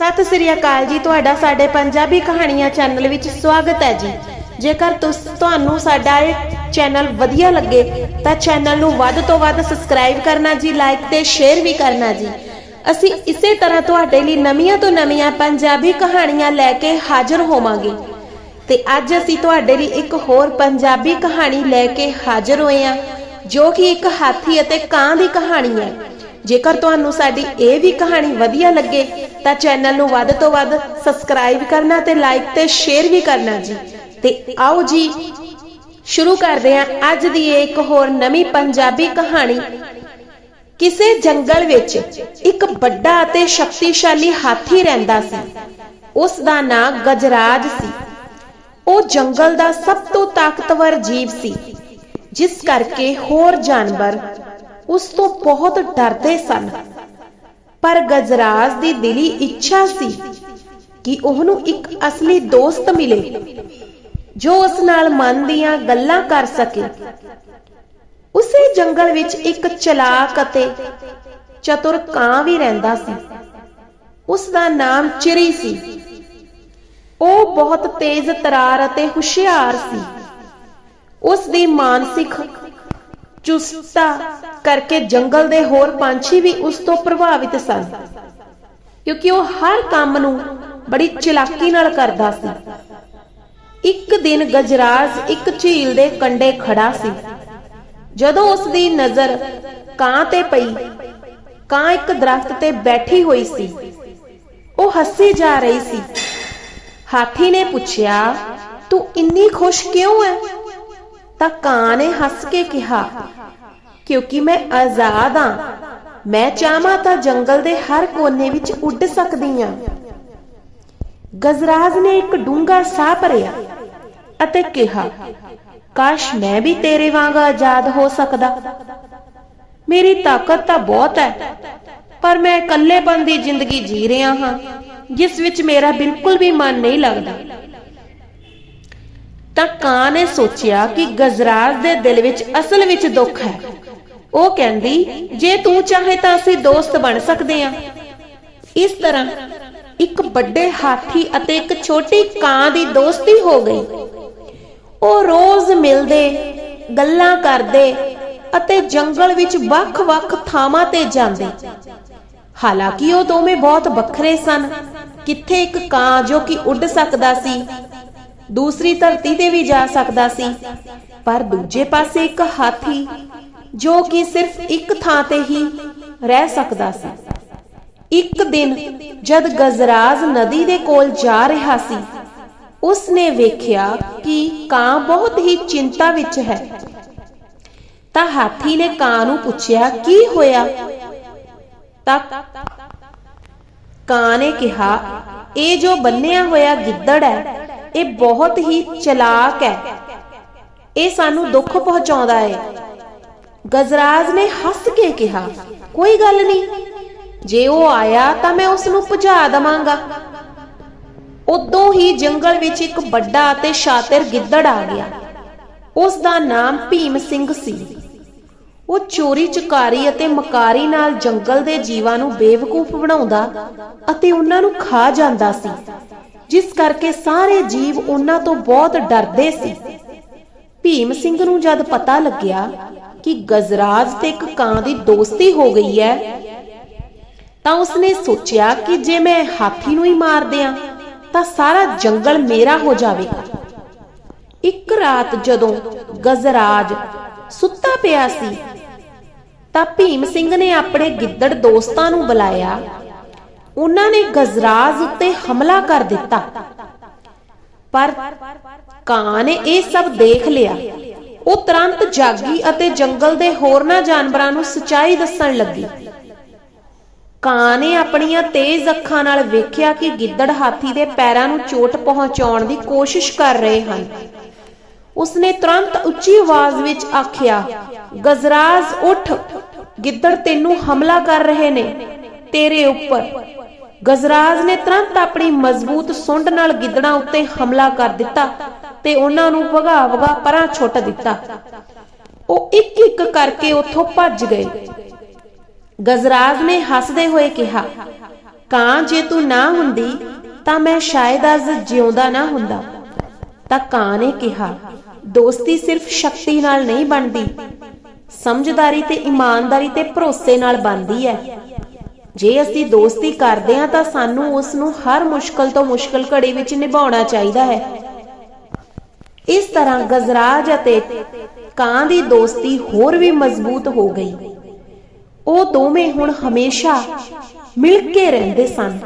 ਸਤਿ ਸ੍ਰੀ ਅਕਾਲ ਜੀ, ਤੁਹਾਡਾ ਸਾਡੇ ਪੰਜਾਬੀ ਕਹਾਣੀਆਂ ਚੈਨਲ ਵਿੱਚ ਸਵਾਗਤ ਹੈ ਜੀ। ਜੇਕਰ ਤੁਸ, ਤੁਹਾਨੂੰ ਸਾਡਾ ਇਹ ਚੈਨਲ ਵਧੀਆ ਲੱਗੇ, ਤਾਂ ਚੈਨਲ ਨੂੰ ਵੱਧ ਤੋਂ ਵੱਧ ਸਬਸਕ੍ਰਾਈਬ ਕਰਨਾ ਜੀ, ਲਾਈਕ ਤੇ ਸ਼ੇਅਰ ਵੀ ਕਰਨਾ ਜੀ। ਅਸੀਂ ਇਸੇ ਤਰ੍ਹਾਂ ਤੁਹਾਡੇ ਲਈ ਨਵੀਆਂ ਤੋਂ ਨਵੀਆਂ ਪੰਜਾਬੀ ਕਹਾਣੀਆਂ ਲੈ ਕੇ ਹਾਜ਼ਰ ਹੋਵਾਂਗੇ। ਤੇ ਅੱਜ ਅਸੀਂ ਤੁਹਾਡੇ ਲਈ ਇੱਕ ਹੋਰ ਪੰਜਾਬੀ ਕਹਾਣੀ ਲੈ ਕੇ ਹਾਜ਼ਰ ਹੋਏ ਹਾਂ, ਜੋ ਕਿ ਇੱਕ ਹਾਥੀ ਅਤੇ ਕਾਂ ਦੀ ਕਹਾਣੀ ਹੈ। ਜੇਕਰ ਤੁਹਾਨੂੰ ਸਾਡੀ ਇਹ ਵੀ ਕਹਾਣੀ ਵਧੀਆ ਲੱਗੇ, ਤਾਂ ਚੈਨਲ ਨੂੰ ਵੱਧ ਤੋਂ ਵੱਧ ਸਬਸਕ੍ਰਾਈਬ ਕਰਨਾ ਤੇ ਲਾਈਕ ਤੇ ਸ਼ੇਅਰ ਵੀ ਕਰਨਾ ਜੀ। ਤੇ ਆਓ ਜੀ, ਸ਼ੁਰੂ ਕਰਦੇ ਹਾਂ ਅੱਜ ਦੀ ਇੱਕ ਹੋਰ ਨਵੀਂ ਪੰਜਾਬੀ ਕਹਾਣੀ। ਕਿਸੇ ਜੰਗਲ ਵਿੱਚ ਇੱਕ ਵੱਡਾ ਅਤੇ ਸ਼ਕਤੀਸ਼ਾਲੀ ਹਾਥੀ ਰਹਿੰਦਾ ਸੀ। ਉਸ ਦਾ ਨਾਂ ਗਜਰਾਜ ਸੀ। ਉਹ ਜੰਗਲ ਦਾ ਸਭ ਤੋਂ ਤਾਕਤਵਰ ਜੀਵ ਸੀ, ਜਿਸ ਕਰਕੇ ਹੋਰ ਜਾਨਵਰ ਉਸ ਤੋਂ ਬਹੁਤ ਡਰਦੇ ਸਨ। ਪਰ ਗਜਰਾਜ ਦੀ ਦਿਲੀ ਇੱਛਾ ਸੀ ਕਿ ਉਹਨੂੰ ਇੱਕ ਅਸਲੀ ਦੋਸਤ ਮਿਲੇ, ਜੋ ਉਸ ਨਾਲ ਮਨ ਦੀਆਂ ਗੱਲਾਂ ਕਰ ਸਕੇ। ਉਸੇ ਜੰਗਲ ਵਿੱਚ ਇੱਕ ਚਲਾਕ ਅਤੇ ਚਤੁਰ ਕਾਂ ਵੀ ਰਹਿੰਦਾ ਸੀ। ਉਸ ਦਾ ਨਾਮ ਚਿਰੀ ਸੀ। ਉਹ ਬਹੁਤ ਤੇਜ਼ ਤਰਾਰ ਅਤੇ ਹੁਸ਼ਿਆਰ ਸੀ। ਉਸ ਦੀ ਮਾਨਸਿਕ ਚੁਸਤਤਾ ਕਰਕੇ ਜੰਗਲ ਦੇ ਹੋਰ ਪੰਛੀ ਵੀ ਉਸ ਤੋਂ ਪ੍ਰਭਾਵਿਤ ਸਨ। ਕਿਉਂਕਿ ਉਹ ਹਰ ਕੰਮ ਨੂੰ ਬੜੀ ਚਲਾਕੀ ਨਾਲ ਕਰਦਾ ਸੀ। ਇੱਕ ਦਿਨ ਗਜਰਾਜ ਇੱਕ ਝੀਲ ਦੇ ਕੰਢੇ ਖੜਾ ਸੀ। ਜਦੋਂ ਉਸ ਦੀ ਨਜ਼ਰ ਕਾਂ ਤੇ ਪਈ, ਕਾਂ ਇੱਕ ਦਰਖਤ ਤੇ ਬੈਠੀ ਹੋਈ ਸੀ। ਉਹ ਹੱਸੀ ਜਾ ਰਹੀ ਸੀ। ਹਾਥੀ ਨੇ ਪੁੱਛਿਆ, ਤੂੰ ਇੰਨੀ ਖੁਸ਼ ਕਿਉਂ ਹੈ ਤਾਂ ਕਾਂ ਨੇ ਹੱਸ ਕੇ ਕਿਹਾ, ਕਿਉਂਕਿ ਮੈਂ ਆਜ਼ਾਦ ਹਾਂ ਮੈਂ ਚਾਹਾਂ ਤਾਂ ਜੰਗਲ ਦੇ ਹਰ ਕੋਨੇ ਵਿੱਚ ਉੱਡ ਸਕਦੀ ਹਾਂ ਗਜਰਾਜ ਨੇ ਇੱਕ ਡੂੰਘਾ ਸਾਹ ਭਰਿਆ ਅਤੇ ਕਿਹਾ, ਕਾਸ਼ ਮੈਂ ਵੀ ਤੇਰੇ ਵਾਂਗ ਆਜ਼ਾਦ ਹੋ ਸਕਦਾ। ਮੇਰੀ ਤਾਕਤ ਤਾਂ ਬਹੁਤ ਹੈ, ਪਰ ਮੈਂ ਇਕੱਲੇਪਨ ਦੀ ਜ਼ਿੰਦਗੀ ਜੀ ਰਿਹਾ ਹਾਂ, ਜਿਸ ਵਿੱਚ ਮੇਰਾ ਬਿਲਕੁਲ ਵੀ ਮਨ ਨਹੀਂ ਲੱਗਦਾ। ਤਾਂ ਕਾਂ ਨੇ ਸੋਚਿਆ ਕਿ ਗਜਰਾਜ ਦੇ ਦਿਲ ਵਿੱਚ ਅਸਲ ਵਿੱਚ ਦੁੱਖ ਹੈ। ਉਹ ਕਹਿੰਦੀ, ਜੇ ਤੂੰ ਚਾਹੇ ਤਾਂ ਅਸੀਂ ਦੋਸਤ ਬਣ ਸਕਦੇ ਹਾਂ। ਇਸ ਤਰ੍ਹਾਂ ਇੱਕ ਵੱਡੇ ਹਾਥੀ ਅਤੇ ਇੱਕ ਛੋਟੀ ਕਾਂ ਦੀ ਦੋਸਤੀ ਹੋ ਗਈ। ਉਹ ਰੋਜ਼ ਮਿਲਦੇ, ਗੱਲਾਂ ਕਰਦੇ ਅਤੇ ਜੰਗਲ ਵਿੱਚ ਵੱਖ-ਵੱਖ ਥਾਵਾਂ ਤੇ ਜਾਂਦੇ। ਹਾਲਾਂਕਿ ਉਹ ਦੋਵੇਂ ਬਹੁਤ ਵੱਖਰੇ ਸਨ। ਕਿੱਥੇ ਇੱਕ ਕਾਂ ਜੋ ਕਿ ਉੱਡ ਸਕਦਾ ਸੀ ਦੂਸਰੀ ਧਰਤੀ ਤੇ ਵੀ ਜਾ ਸਕਦਾ ਸੀ। ਪਰ ਦੂਜੇ ਪਾਸੇ ਇੱਕ ਹਾਥੀ, ਜੋ ਕਿ ਸਿਰਫ ਇੱਕ ਥਾਂ ਤੇ ਹੀ ਰਹਿ ਸਕਦਾ ਸੀ। ਇੱਕ ਦਿਨ ਜਦ ਗਜਰਾਜ ਨਦੀ ਦੇ ਕੋਲ ਜਾ ਰਿਹਾ ਸੀ ਉਸ ਨੇ ਵੇਖਿਆ ਕਿ ਕਾਂ ਬਹੁਤ ਹੀ ਚਿੰਤਾ ਵਿੱਚ ਹੈ। ਤਾਂ ਹਾਥੀ ਨੇ ਕਾਂ ਨੂੰ ਪੁੱਛਿਆ, ਕੀ ਹੋਇਆ? ਤਾਂ ਕਾਂ ਨੇ ਕਿਹਾ, ਇਹ ਜੋ ਬੰਨਿਆ ਹੋਇਆ ਗਿੱਦੜ ਹੈ ਇਹ ਬਹੁਤ ਹੀ ਚਲਾਕ ਹੈ। ਇਹ ਸਾਨੂੰ ਦੁੱਖ ਪਹੁੰਚਾਉਂਦਾ ਹੈ। ਗਜਰਾਜ ਨੇ ਹੱਸ ਕੇ ਕਿਹਾ, ਕੋਈ ਗੱਲ ਨਹੀਂ, ਜੇ ਉਹ ਆਇਆ ਤਾਂ ਮੈਂ ਉਸ ਨੂੰ ਭਜਾ ਦਵਾਂਗਾ। ਉਦੋਂ ਹੀ ਜੰਗਲ ਵਿੱਚ ਇੱਕ ਵੱਡਾ ਅਤੇ ਸ਼ਾਤਿਰ ਗਿੱਦੜ ਆ ਗਿਆ। ਉਸ ਦਾ ਨਾਮ ਭੀਮ ਸਿੰਘ ਸੀ। ਉਹ ਚੋਰੀ ਚੁਕਾਰੀ ਅਤੇ ਮਕਾਰੀ ਨਾਲ ਜੰਗਲ ਦੇ ਜੀਵਾਂ ਨੂੰ ਬੇਵਕੂਫ ਬਣਾਉਂਦਾ ਅਤੇ ਉਹਨਾਂ ਨੂੰ ਖਾ ਜਾਂਦਾ ਸੀ। ਜਿਸ ਕਰਕੇ ਸਾਰੇ ਜੀਵ ਉਹਨਾਂ ਤੋਂ ਬਹੁਤ ਡਰਦੇ ਸੀ। ਭੀਮ ਸਿੰਘ ਨੂੰ ਜਦ ਪਤਾ ਲੱਗਿਆ ਕਿ ਗਜਰਾਜ ਤੇ ਇੱਕ ਕਾਂ ਦੀ ਦੋਸਤੀ ਹੋ ਗਈ ਹੈ, ਤਾਂ ਉਸਨੇ ਸੋਚਿਆ ਕਿ ਜੇ ਮੈਂ ਹਾਥੀ ਨੂੰ ਹੀ ਮਾਰ ਦਿਆਂ, ਤਾਂ ਸਾਰਾ ਜੰਗਲ ਮੇਰਾ ਹੋ ਜਾਵੇਗਾ ਇੱਕ ਰਾਤ ਜਦੋਂ ਗਜਰਾਜ ਸੁੱਤਾ ਪਿਆ ਸੀ, ਤਾਂ ਭੀਮ ਸਿੰਘ ਨੇ ਆਪਣੇ ਗਿੱਦੜ ਦੋਸਤਾਂ ਨੂੰ ਬੁਲਾਇਆ ਉਹਨਾਂ ਨੇ ਗਜਰਾਜ ਉੱਤੇ ਹਮਲਾ ਕਰ ਦਿੱਤਾ। ਪਰ ਕਾਂ ਨੇ ਇਹ ਸਭ ਦੇਖ ਲਿਆ। ਉਹ ਤੁਰੰਤ ਜਾਗੀ ਅਤੇ ਜੰਗਲ ਦੇ ਹੋਰਨਾਂ ਜਾਨਵਰਾਂ ਨੂੰ ਸਚਾਈ ਦੱਸਣ ਲੱਗੀ। ਕਾਂ ਨੇ ਆਪਣੀਆਂ ਤੇਜ਼ ਅੱਖਾਂ ਨਾਲ ਵੇਖਿਆ ਕਿ ਗਿੱਦੜ ਹਾਥੀ ਦੇ ਪੈਰਾਂ ਨੂੰ ਚੋਟ ਪਹੁੰਚਾਉਣ ਦੀ ਕੋਸ਼ਿਸ਼ ਕਰ ਰਹੇ ਹਨ। ਉਸਨੇ ਤੁਰੰਤ ਉੱਚੀ ਆਵਾਜ਼ ਵਿੱਚ ਆਖਿਆ, ਗਜਰਾਜ, ਉੱਠ! ਗਿੱਦੜ ਤੈਨੂੰ ਹਮਲਾ ਕਰ ਰਹੇ ਨੇ। ਤੇਰੇ ਉੱਪਰ ਗਜਰਾਜ ਨੇ ਤੁਰੰਤ ਆਪਣੀ ਮਜ਼ਬੂਤ ਸੁੰਡ ਨਾਲ ਗਿੱਦੜਾਂ ਉੱਤੇ ਹਮਲਾ ਕਰ ਦਿੱਤਾ ਤੇ ਉਹਨਾਂ ਨੂੰ ਭਗਾ ਪਰਾਂ ਛੁੱਟ ਦਿੱਤਾ। ਉਹ ਇੱਕ ਇੱਕ ਕਰਕੇ ਉੱਥੋਂ ਭੱਜ ਗਏ। ਗਜਰਾਜ ਨੇ ਹੱਸਦੇ ਹੋਏ ਕਿਹਾ, ਕਾਂ ਜੇ ਤੂੰ ਨਾ ਹੁੰਦੀ, ਤਾਂ ਮੈਂ ਸ਼ਾਇਦ ਅੱਜ ਜਿਉਂਦਾ ਨਾ ਹੁੰਦਾ। ਤਾਂ ਕਾਂ ਨੇ ਕਿਹਾ, ਦੋਸਤੀ ਸਿਰਫ ਸ਼ਕਤੀ ਨਾਲ ਨਹੀਂ ਬਣਦੀ। ਸਮਝਦਾਰੀ ਤੇ ਇਮਾਨਦਾਰੀ ਤੇ ਭਰੋਸੇ ਨਾਲ ਬਣਦੀ ਹੈ। ਜੇ ਅਸੀਂ ਦੋਸਤੀ ਕਰਦੇ ਹਾਂ ਤਾਂ ਸਾਨੂੰ ਉਸ ਨੂੰ ਹਰ ਮੁਸ਼ਕਲ ਤੋਂ ਮੁਸ਼ਕਲ ਘੜੀ ਵਿੱਚ ਨਿਭਾਉਣਾ ਚਾਹੀਦਾ ਹੈ। ਇਸ ਤਰ੍ਹਾਂ ਗਜਰਾਜ ਅਤੇ ਕਾਂ ਦੀ ਦੋਸਤੀ ਹੋਰ ਵੀ ਮਜ਼ਬੂਤ ਹੋ ਗਈ। ਉਹ ਦੋਵੇਂ ਹੁਣ ਹਮੇਸ਼ਾ ਮਿਲ ਕੇ ਰਹਿੰਦੇ ਸਨ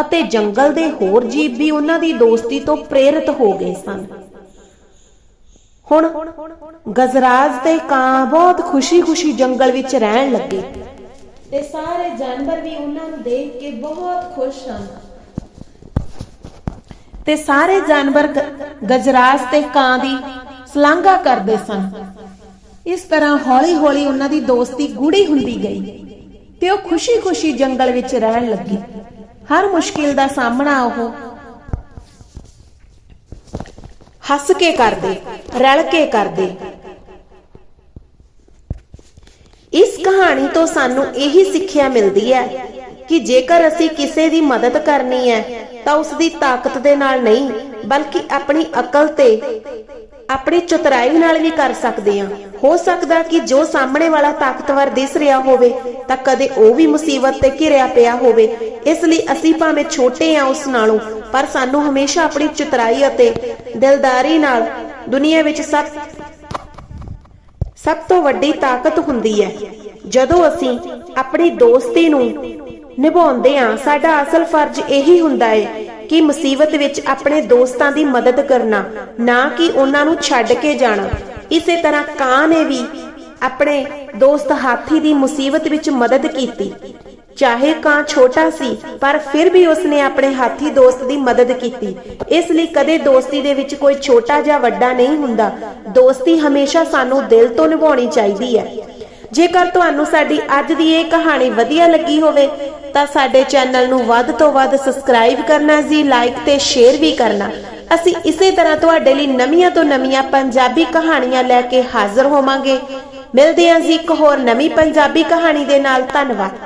ਅਤੇ ਜੰਗਲ ਦੇ ਹੋਰ ਜੀਵ ਵੀ ਉਹਨਾਂ ਦੀ ਦੋਸਤੀ ਤੋਂ ਪ੍ਰੇਰਿਤ ਹੋ ਗਏ ਸਨ। ਹੁਣ ਗਜਰਾਜ ਤੇ ਕਾਂ ਬਹੁਤ ਖੁਸ਼ੀ-ਖੁਸ਼ੀ ਜੰਗਲ ਵਿੱਚ ਰਹਿਣ ਲੱਗੇ। ਤੇ ਸਾਰੇ ਜਾਨਵਰ ਵੀ ਉਹਨਾਂ ਨੂੰ ਦੇਖ ਕੇ ਬਹੁਤ ਖੁਸ਼ ਹਨ। ਤੇ ਸਾਰੇ ਜਾਨਵਰ ਗ- ਤੇ ਕਾਂ ਦੀ ਸਲਾਘਾ ਕਰਦੇ ਸਨ। ਇਸ ਤਰ੍ਹਾਂ ਹੌਲੀ-ਹੌਲੀ ਉਹਨਾਂ ਦੀ ਦੋਸਤੀ ਗੂੜੀ ਹੁੰਦੀ ਗਈ ਤੇ ਉਹ ਖੁਸ਼ੀ-ਖੁਸ਼ੀ ਜੰਗਲ ਵਿੱਚ ਰਹਿਣ ਲੱਗੀ। ਹਰ ਮੁਸ਼ਕਿਲ ਦਾ ਸਾਹਮਣਾ ਉਹ ਹੱਸ ਕੇ ਕਰਦੇ, ਰਲ ਕੇ ਕਰਦੇ ਇਸ ਕਹਾਣੀ ਤੋਂ ਸਾਨੂੰ ਇਹੀ ਸਿੱਖਿਆ ਮਿਲਦੀ ਹੈ ਕਿ ਜੇਕਰ ਅਸੀਂ ਕਿਸੇ ਦੀ ਮਦਦ ਕਰਨੀ ਹੈ, ਤਾਂ ਉਸ ਦੀ ਤਾਕਤ ਦੇ ਨਾਲ ਨਹੀਂ, ਬਲਕਿ ਆਪਣੀ ਅਕਲ ਤੇ, ਆਪਣੀ ਚਤੁਰਾਈ ਨਾਲ ਵੀ ਕਰ ਸਕਦੇ ਹਾਂ। ਹੋ ਸਕਦਾ ਕਿ ਜੋ ਸਾਹਮਣੇ ਵਾਲਾ ਤਾਕਤਵਰ ਦਿਸ ਰਿਹਾ ਹੋਵੇ, ਤਾਂ ਕਦੇ ਉਹ ਵੀ ਮੁਸੀਬਤ ਤੇ ਘਿਰਿਆ ਪਿਆ ਹੋਵੇ। ਇਸ ਲਈ ਅਸੀਂ ਭਾਵੇਂ ਛੋਟੇ ਆ ਉਸ ਨਾਲੋਂ, ਪਰ ਸਾਨੂੰ ਹਮੇਸ਼ਾ ਆਪਣੀ ਚਤੁਰਾਈ ਅਤੇ ਦਿਲਦਾਰੀ ਨਾਲ ਦੁਨੀਆ ਵਿੱਚ ਸਭ ਸਭ ਤੋਂ ਵੱਡੀ ਤਾਕਤ ਹੁੰਦੀ ਹੈ। ਜਦੋਂ ਅਸੀਂ ਆਪਣੀ ਦੋਸਤੀ ਨੂੰ ਨਿਭਾਉਂਦੇ ਹਾਂ, ਸਾਡਾ ਅਸਲ ਫਰਜ਼ ਇਹੀ ਹੁੰਦਾ ਹੈ ਕਿ ਮੁਸੀਬਤ ਵਿੱਚ ਆਪਣੇ ਦੋਸਤਾਂ ਦੀ ਮਦਦ ਕਰਨਾ, ਨਾ ਕਿ ਉਹਨਾਂ ਨੂੰ ਛੱਡ ਕੇ ਜਾਣਾ। ਇਸੇ ਤਰ੍ਹਾਂ ਕਾਂ ਨੇ ਵੀ ਆਪਣੇ ਦੋਸਤ ਹਾਥੀ ਦੀ ਮੁਸੀਬਤ ਵਿੱਚ ਮਦਦ ਕੀਤੀ। ਚਾਹੇ ਕਾਂ ਛੋਟਾ ਸੀ, ਪਰ ਫਿਰ ਵੀ ਉਸਨੇ ਆਪਣੇ ਹਾਥੀ ਦੋਸਤ ਦੀ ਮਦਦ ਕੀਤੀ। ਇਸ ਲਈ ਕਦੇ ਦੋਸਤੀ ਦੇ ਵਿੱਚ ਕੋਈ ਛੋਟਾ ਜਾਂ ਵੱਡਾ ਨਹੀਂ ਹੁੰਦਾ। ਦੋਸਤੀ ਹਮੇਸ਼ਾ ਸਾਨੂੰ ਦਿਲ ਤੋਂ ਨਿਭਾਉਣੀ ਚਾਹੀਦੀ ਹੈ। ਜੇਕਰ ਤੁਹਾਨੂੰ ਸਾਡੀ ਅੱਜ ਦੀ ਇਹ ਕਹਾਣੀ ਵਧੀਆ ਲੱਗੀ ਹੋਵੇ, ਤਾਂ ਸਾਡੇ ਚੈਨਲ ਨੂੰ ਵੱਧ ਤੋਂ ਵੱਧ ਸਬਸਕ੍ਰਾਈਬ ਕਰਨਾ ਜੀ, ਲਾਈਕ ਤੇ ਸ਼ੇਅਰ ਵੀ ਕਰਨਾ। ਅਸੀਂ ਇਸੇ ਤਰ੍ਹਾਂ ਤੁਹਾਡੇ ਲਈ ਨਵੀਆਂ ਤੋਂ ਨਵੀਆਂ ਪੰਜਾਬੀ ਕਹਾਣੀਆਂ ਲੈ ਕੇ ਹਾਜ਼ਰ ਹੋਵਾਂਗੇ। ਮਿਲਦੇ ਹਾਂ ਜੀ ਇੱਕ ਹੋਰ ਨਵੀਂ ਪੰਜਾਬੀ ਕਹਾਣੀ ਦੇ ਨਾਲ। ਧੰਨਵਾਦ।